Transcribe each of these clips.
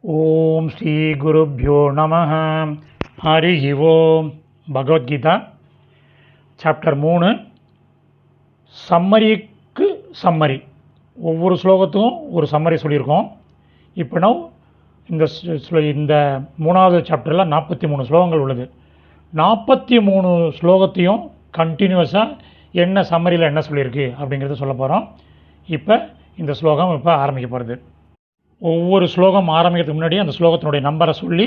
ஓம் ஸ்ரீ குருப்யோ நம ஹரி ஓம். பகவத்கீதா சாப்டர் மூணு. சம்மரிக்கு சம்மரி. ஒவ்வொரு ஸ்லோகத்துக்கும் ஒரு சம்மரி சொல்லியிருக்கோம். இப்போ நான் இந்த ஸ்லோ- இந்த மூணாவது சாப்டரில் நாற்பத்தி மூணு ஸ்லோகங்கள் உள்ளது. நாற்பத்தி மூணு ஸ்லோகத்தையும் கண்டினியூஸாக என்ன சம்மரியில் என்ன சொல்லியிருக்கு அப்படிங்கிறத சொல்ல போகிறோம் இப்போ இந்த ஸ்லோகம் இப்போ ஆரம்பிக்க போகிறது ஒவ்வொரு ஸ்லோகம் ஆரம்பிக்கிறதுக்கு முன்னாடி அந்த ஸ்லோகத்தினுடைய நம்பரை சொல்லி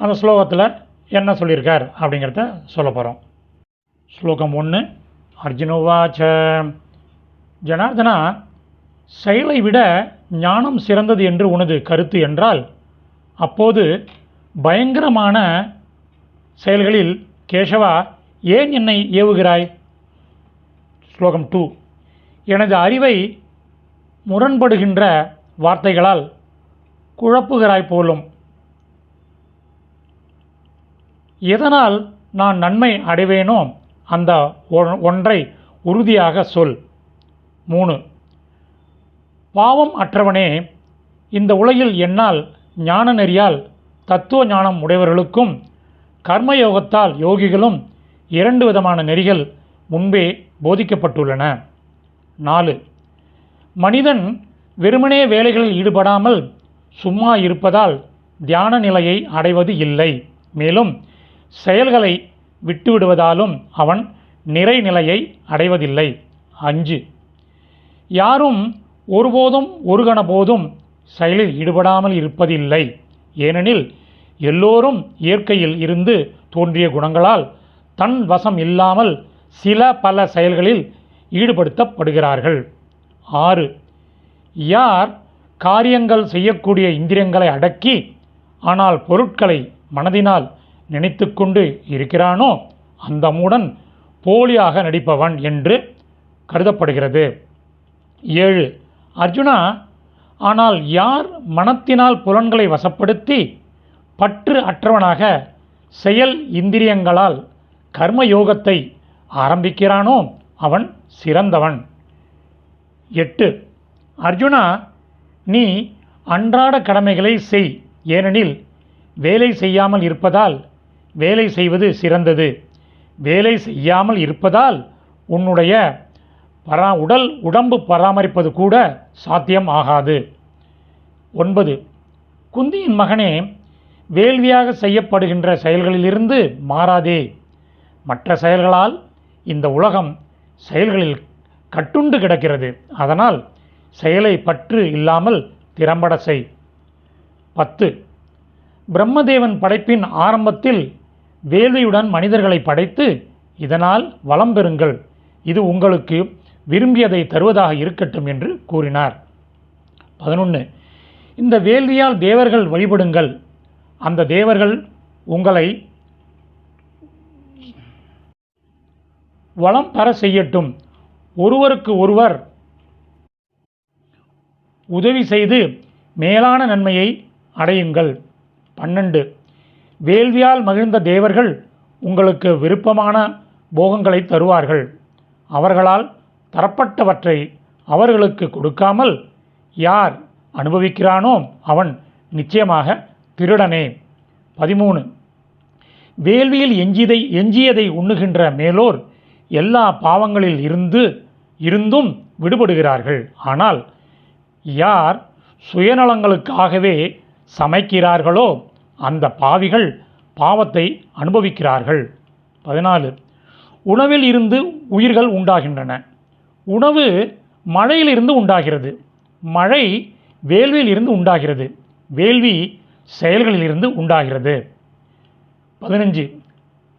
அந்த ஸ்லோகத்தில் என்ன சொல்லியிருக்கார் அப்படிங்கிறத சொல்ல போகிறோம் ஸ்லோகம் ஒன்று அர்ஜுனோவாச்ச ஜனார்தனா செயலை விட ஞானம் சிறந்தது என்று உனது கருத்து என்றால் அப்போது பயங்கரமான செயல்களில் கேசவா ஏன் என்னை ஏவுகிறாய்? ஸ்லோகம் டூ எனது அறிவை முரண்படுகின்ற வார்த்தைகளால் குழப்புகிறாய் போலும். எதனால் நான் நன்மை அடைவேனோ அந்த ஒ- ஒன்றை உறுதியாக சொல். மூணு பாவம் அற்றவனே இந்த உலகில் என்னால் ஞான நெறியால் தத்துவ ஞானம் உடையவர்களுக்கும் கர்மயோகத்தால் யோகிகளும் இரண்டு விதமான நெறிகள் முன்பே போதிக்கப்பட்டுள்ளன. நாலு மனிதன் வெறுமனே வேலைகளில் ஈடுபடாமல் சும்மா இருப்பதால் தியான நிலையை அடைவது இல்லை. மேலும் செயல்களை விட்டுவிடுவதாலும் அவன் நிறைநிலையை அடைவதில்லை. அஞ்சு. யாரும் ஒருபோதும் ஒரு கணபோதும் செயலில் ஈடுபடாமல் இருப்பதில்லை. ஏனெனில் எல்லோரும் இயற்கையில் இருந்து தோன்றிய குணங்களால் தன் வசம் இல்லாமல் சில பல செயல்களில் ஈடுபடுத்தப்படுகிறார்கள். ஆறு. யார் காரியங்கள் செய்யக்கூடிய இந்திரியங்களை அடக்கி ஆனால் பொருட்களை மனதினால் நினைத்துக்கொண்டு இருக்கிறானோ அந்த மூடன் போலியாக நடிப்பவன் என்று கருதப்படுகிறது. ஏழு அர்ஜுனா ஆனால் யார் மனத்தினால் புலன்களை வசப்படுத்தி பற்று அற்றவனாக செயல் இந்திரியங்களால் கர்மயோகத்தை ஆரம்பிக்கிறானோ அவன் சிறந்தவன். எட்டு அர்ஜுனா நீ அன்றாட கடமைகளை செய். ஏனெனில் வேலை செய்யாமல் இருப்பதால் வேலை செய்வது சிறந்தது. வேலை செய்யாமல் இருப்பதால் உன்னுடைய பரா உடல் உடம்பு பராமரிப்பது கூட சாத்தியம் ஆகாது. ஒன்பது. குந்தியின் மகனே வேள்வியாக செய்யப்படுகின்ற செயல்களிலிருந்து மாறாதே. மற்ற செயல்களால் இந்த உலகம் செயல்களில் கட்டுண்டு கிடக்கிறது. அதனால் செயலை பற்று இல்லாமல் திறம்பட செய். பத்து. பிரம்மதேவன் படைப்பின் ஆரம்பத்தில் வேலையுடன் மனிதர்களை படைத்து இதனால் வளம் பெறுங்கள். இது உங்களுக்கு விரும்பியதை தருவதாக இருக்கட்டும் என்று கூறினார். பதினொன்று இந்த வேள்வியால் தேவர்கள் வழிபடுங்கள். அந்த தேவர்கள் உங்களை வளம் பெற செய்யட்டும். ஒருவருக்கு ஒருவர் உதவி செய்து மேலான நன்மையை அடையுங்கள். பன்னெண்டு. வேள்வியால் மகிழ்ந்த தேவர்கள் உங்களுக்கு விருப்பமான போகங்களை தருவார்கள். அவர்களால் தரப்பட்டவற்றை அவர்களுக்கு கொடுக்காமல் யார் அனுபவிக்கிறானோ அவன் நிச்சயமாக திருடனே. பதிமூணு. வேள்வியில் எஞ்சியதை எஞ்சியதை உண்ணுகின்ற மேலோர் எல்லா பாவங்களில் இருந்து இருந்தும் விடுபடுகிறார்கள். ஆனால் யார் சுயநலங்களுக்காகவே சமைக்கிறார்களோ அந்த பாவிகள் பாவத்தை அனுபவிக்கிறார்கள். பதினாலு உணவில் இருந்து உயிர்கள் உண்டாகின்றன. உணவு மழையிலிருந்து உண்டாகிறது. மழை வேள்வியில் இருந்து உண்டாகிறது. வேள்வி செயல்களிலிருந்து உண்டாகிறது. பதினஞ்சு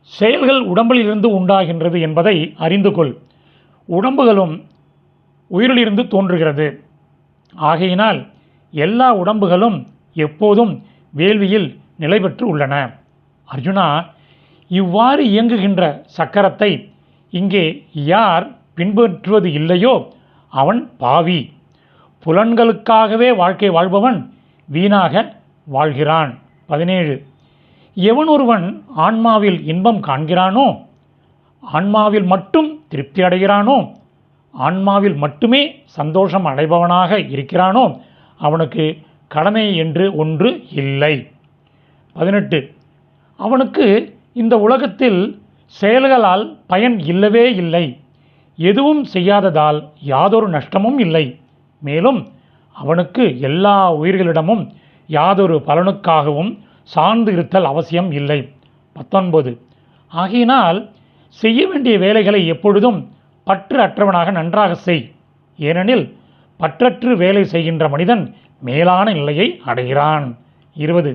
செயல்கள் உடம்பிலிருந்து உண்டாகின்றது என்பதை அறிந்து கொள். உடம்புகளும் உயிரிலிருந்து தோன்றுகிறது. ஆகையினால் எல்லா உடம்புகளும் எப்போதும் வேள்வியில் நிலை பெற்று உள்ளன. அர்ஜுனா இவ்வாறு இயங்குகின்ற சக்கரத்தை இங்கே யார் பின்பற்றுவது இல்லையோ அவன் பாவி. புலன்களுக்காகவே வாழ்க்கை வாழ்பவன் வீணாக வாழ்கிறான். பதினேழு. எவன் ஒருவன் ஆன்மாவில் இன்பம் காண்கிறானோ ஆன்மாவில் மட்டும் திருப்தி அடைகிறானோ ஆன்மாவில் மட்டுமே சந்தோஷம் அடைபவனாக இருக்கிறானோ அவனுக்கு கடமை என்று ஒன்று இல்லை. பதினெட்டு. அவனுக்கு இந்த உலகத்தில் செயல்களால் பயன் இல்லவே இல்லை. எதுவும் செய்யாததால் யாதொரு நஷ்டமும் இல்லை. மேலும் அவனுக்கு எல்லா உயிர்களிடமும் யாதொரு பலனுக்காகவும் சார்ந்து இருத்தல் அவசியம் இல்லை. பத்தொன்பது. ஆகையினால் செய்ய வேண்டிய வேலைகளை எப்பொழுதும் பற்று அற்றவனாக நன்றாக செய். ஏனெனில் பற்றற்று வேலை செய்கின்ற மனிதன் மேலான நிலையை அடைகிறான். இருபது.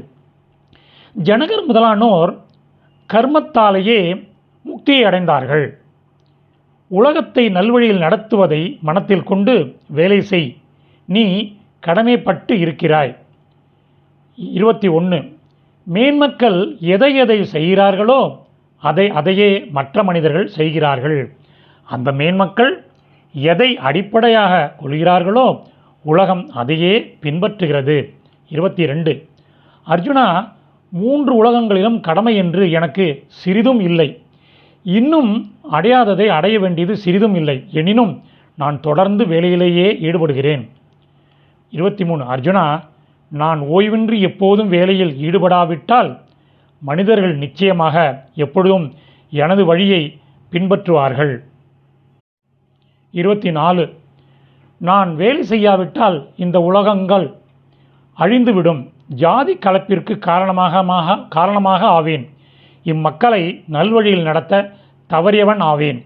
ஜனகர் முதலானோர் கர்மத்தாலேயே முக்தியை அடைந்தார்கள். உலகத்தை நல்வழியில் நடத்துவதை மனத்தில் கொண்டு வேலை செய். நீ கடமைப்பட்டு இருக்கிறாய். இருபத்தி ஒன்று. மேன்மக்கள் எதை எதை செய்கிறார்களோ அதை அதையே மற்ற மனிதர்கள் செய்கிறார்கள். அந்த மேன்மக்கள் எதை அடிப்படையாக கொள்கிறார்களோ உலகம் அதையே பின்பற்றுகிறது. இருபத்தி ரெண்டு அர்ஜுனா மூன்று உலகங்களிலும் கடமை என்று எனக்கு சிறிதும் இல்லை. இன்னும் அடையாததை அடைய வேண்டியது சிறிதும் இல்லை. எனினும் நான் தொடர்ந்து வேலையிலேயே ஈடுபடுகிறேன். இருபத்தி மூணு அர்ஜுனா நான் ஓய்வின்றி எப்போதும் வேலையில் ஈடுபடாவிட்டால் மனிதர்கள் நிச்சயமாக எப்பொழுதும் எனது வழியை பின்பற்றுவார்கள். இருபத்தி நாலு நான் வேலை செய்யாவிட்டால் இந்த உலகங்கள் அழிந்துவிடும். ஜாதி கலப்பிற்கு காரணமாக காரணமாக ஆவேன். இம்மக்களை நல்வழியில் நடத்த தவறியவன் ஆவேன்.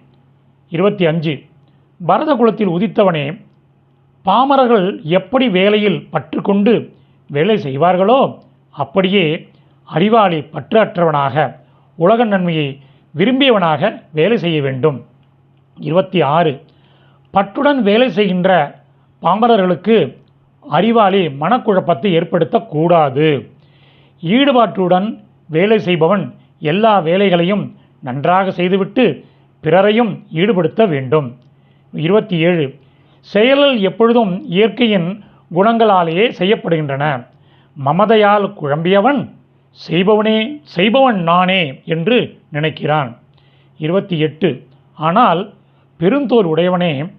இருபத்தி அஞ்சு பரத குலத்தில் உதித்தவனே பாமரர்கள் எப்படி வேலையில் பற்றுக்கொண்டு வேலை செய்வார்களோ அப்படியே அறிவாளி பற்று அற்றவனாக உலக நன்மையை விரும்பியவனாக வேலை செய்ய வேண்டும். இருபத்தி ஆறு பற்றுடன் வேலை செய்கின்ற பாமரர்களுக்கு அறிவாளி மனக்குழப்பத்தை ஏற்படுத்தக்கூடாது. ஈடுபாட்டுடன் வேலை செய்பவன் எல்லா வேலைகளையும் நன்றாக செய்துவிட்டு பிறரையும் ஈடுபடுத்த வேண்டும். இருபத்தி ஏழு. செயலில் எப்பொழுதும் இயற்கையின் குணங்களாலேயே செய்யப்படுகின்றன. மமதையால் குழம்பியவன் செய்பவனே செய்பவன் நானே என்று நினைக்கிறான். இருபத்தி எட்டு. ஆனால் பெருந்தோர் உடையவனே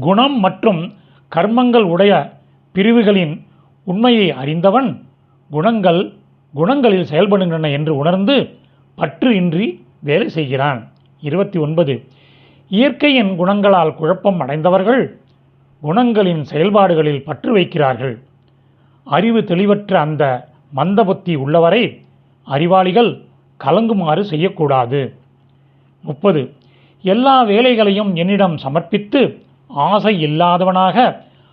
குணம் மற்றும் கர்மங்கள் உடைய பிரிவுகளின் உண்மையை அறிந்தவன் குணங்கள் குணங்களில் செயல்படுகின்றன என்று உணர்ந்து பற்று இன்றி வேலை செய்கிறான். இருபத்தி ஒன்பது. இயற்கையின் குணங்களால் குழப்பம் அடைந்தவர்கள் குணங்களின் செயல்பாடுகளில் பற்று வைக்கிறார்கள். அறிவு தெளிவற்ற அந்த மந்தபுத்தி உள்ளவரை அறிவாளிகள் கலங்குமாறு செய்யக்கூடாது. முப்பது. எல்லா வேலைகளையும் என்னிடம் சமர்ப்பித்து ஆசை இல்லாதவனாக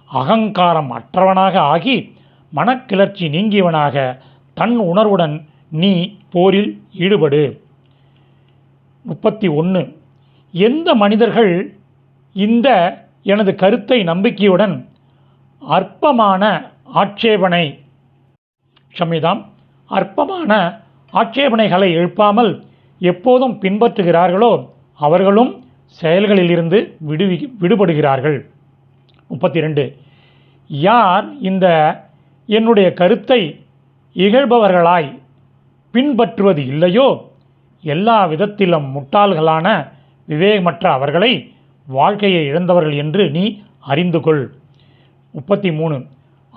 அகங்காரம் அற்றவனாக ஆகி மனக்கிளர்ச்சி நீங்கியவனாக தன் உணர்வுடன் நீ போரில் ஈடுபடு. முப்பத்தி ஒன்று எந்த மனிதர்கள் இந்த எனது கருத்தை நம்பிக்கையுடன் அற்பமான ஆட்சேபனை ஷமிதாம் அற்பமான ஆட்சேபனைகளை எழுப்பாமல் எப்போதும் பின்பற்றுகிறார்களோ அவர்களும் செயல்களிலிருந்து விடுவி விடுபடுகிறார்கள். முப்பத்தி ரெண்டு யார் இந்த என்னுடைய கருத்தை இகழ்பவர்களாய் பின்பற்றுவது இல்லையோ? எல்லா விதத்திலும் முட்டாள்களான விவேகமற்ற அவர்களை வாழ்க்கையை இழந்தவர்கள் என்று நீ அறிந்து கொள் முப்பத்தி மூணு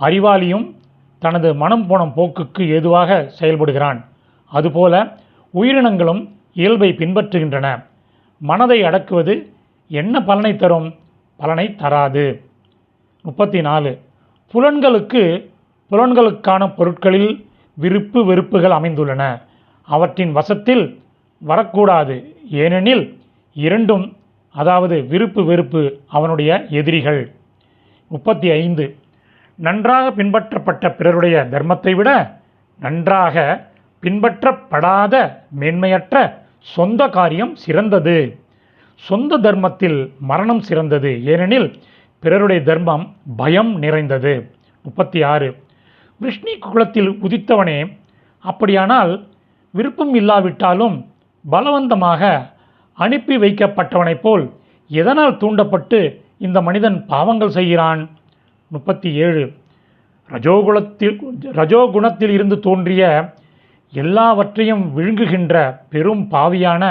அறிவாளியும் தனது மனம் போன போக்குக்கு ஏதுவாக செயல்படுகிறான். அதுபோல உயிரினங்களும் இயல்பை பின்பற்றுகின்றன. மனதை அடக்குவது என்ன பலனை தரும்? பலனை தராது. முப்பத்தி நாலு புலன்களுக்கு புலன்களுக்கான பொருட்களில் விருப்பு வெறுப்புகள் அமைந்துள்ளன. அவற்றின் வசத்தில் வரக்கூடாது. ஏனெனில் இரண்டும் அதாவது விருப்பு வெறுப்பு அவனுடைய எதிரிகள். முப்பத்தி ஐந்து நன்றாக பின்பற்றப்பட்ட பிறருடைய தர்மத்தை விட நன்றாக பின்பற்றப்படாத மேன்மையற்ற சொந்த காரியம் சிறந்தது. சொந்த தர்மத்தில் மரணம் சிறந்தது. ஏனெனில் பிறருடைய தர்மம் பயம் நிறைந்தது. முப்பத்தி ஆறு விஷ்ணி குலத்தில் உதித்தவனே அப்படியானால் விருப்பம் இல்லாவிட்டாலும் பலவந்தமாக அனுப்பி வைக்கப்பட்டவனைப் போல் எதனால் தூண்டப்பட்டு இந்த மனிதன் பாவங்கள் செய்கிறான்? முப்பத்தி ஏழு ரஜோகுலத்தில் ரஜோகுணத்தில் இருந்து தோன்றிய எல்லாவற்றையும் விழுங்குகின்ற பெரும் பாவியான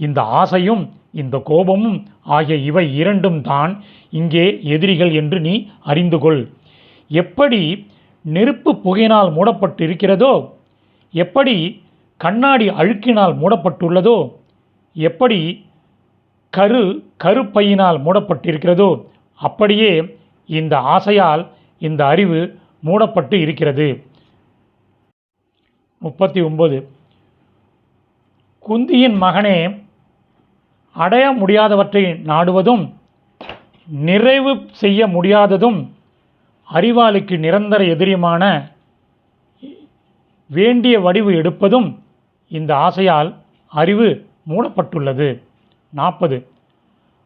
இந்த ஆசையும் இந்த கோபமும் ஆகிய இவை இரண்டும் தான் இங்கே எதிரிகள் என்று நீ அறிந்து கொள். எப்படி நெருப்பு புகையினால் மூடப்பட்டு இருக்கிறதோ எப்படி கண்ணாடி அழுக்கினால் மூடப்பட்டுள்ளதோ எப்படி கரு கருப்பையினால் மூடப்பட்டிருக்கிறதோ அப்படியே இந்த ஆசையால் இந்த அறிவு மூடப்பட்டு இருக்கிறது. முப்பத்தி ஒம்பது குந்தியின் மகனே அடைய முடியாதவற்றை நாடுவதும் நிறைவு செய்ய முடியாததும் அறிவாளிக்கு நிரந்தர எதிரியுமான வேண்டிய வடிவு எடுப்பதும் இந்த ஆசையால் அறிவு மூடப்பட்டுள்ளது. நாற்பது.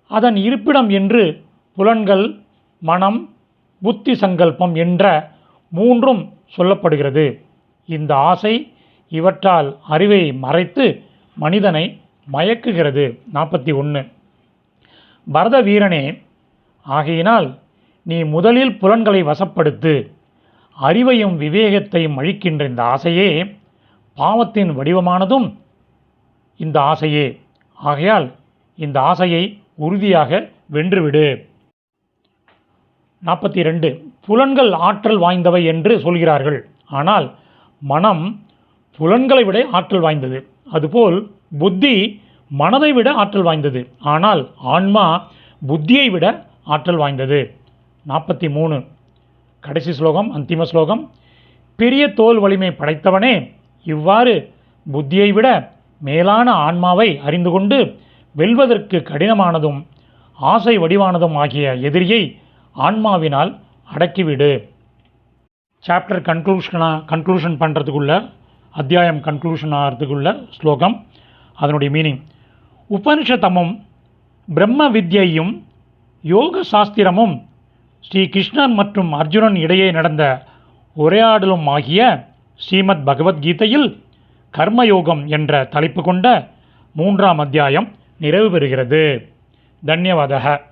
அதன் இருப்பிடம் என்று புலன்கள் மனம் புத்தி சங்கல்பம் என்ற மூன்றும் சொல்லப்படுகிறது. இந்த ஆசை இவற்றால் அறிவை மறைத்து மனிதனை மயக்குகிறது. நாற்பத்தி ஒன்று. பரத வீரனே ஆகையினால் நீ முதலில் புலன்களை வசப்படுத்து அறிவையும் விவேகத்தையும் அழிக்கின்ற இந்த ஆசையே பாவத்தின் வடிவமானதும் இந்த ஆசையே. ஆகையால் இந்த ஆசையை உறுதியாக வென்றுவிடு. நாற்பத்தி ரெண்டு புலன்கள் ஆற்றல் வாய்ந்தவை என்று சொல்கிறார்கள். ஆனால் மனம் புலன்களை விட ஆற்றல் வாய்ந்தது. அதுபோல் புத்தி மனதை விட ஆற்றல் வாய்ந்தது. ஆனால் ஆன்மா புத்தியை விட ஆற்றல் வாய்ந்தது. நாற்பத்தி மூணு கடைசி ஸ்லோகம் அந்திம ஸ்லோகம். பெரிய தோல் வலிமை படைத்தவனே இவ்வாறு புத்தியை விட மேலான ஆன்மாவை அறிந்து கொண்டு வெல்வதற்கு கடினமானதும் ஆசை வடிவானதும் ஆகிய எதிரியை ஆன்மாவினால் அடக்கிவிடு. சாப்டர் கன்க்ளூஷனாக கன்க்ளூஷன் பண்ணுறதுக்குள்ள அத்தியாயம் கன்க்ளூஷன் ஆகிறதுக்குள்ள ஸ்லோகம் அதனுடைய மீனிங் உபனிஷதமும் பிரம்ம வித்யையும் யோக சாஸ்திரமும் ஸ்ரீ கிருஷ்ணன் மற்றும் அர்ஜுனன் இடையே நடந்த உரையாடலும் ஆகிய ஸ்ரீமத் பகவத்கீதையில் கர்மயோகம் என்ற தலைப்பு கொண்ட மூன்றாம் அத்தியாயம் நிறைவு பெறுகிறது. தன்யவாதக.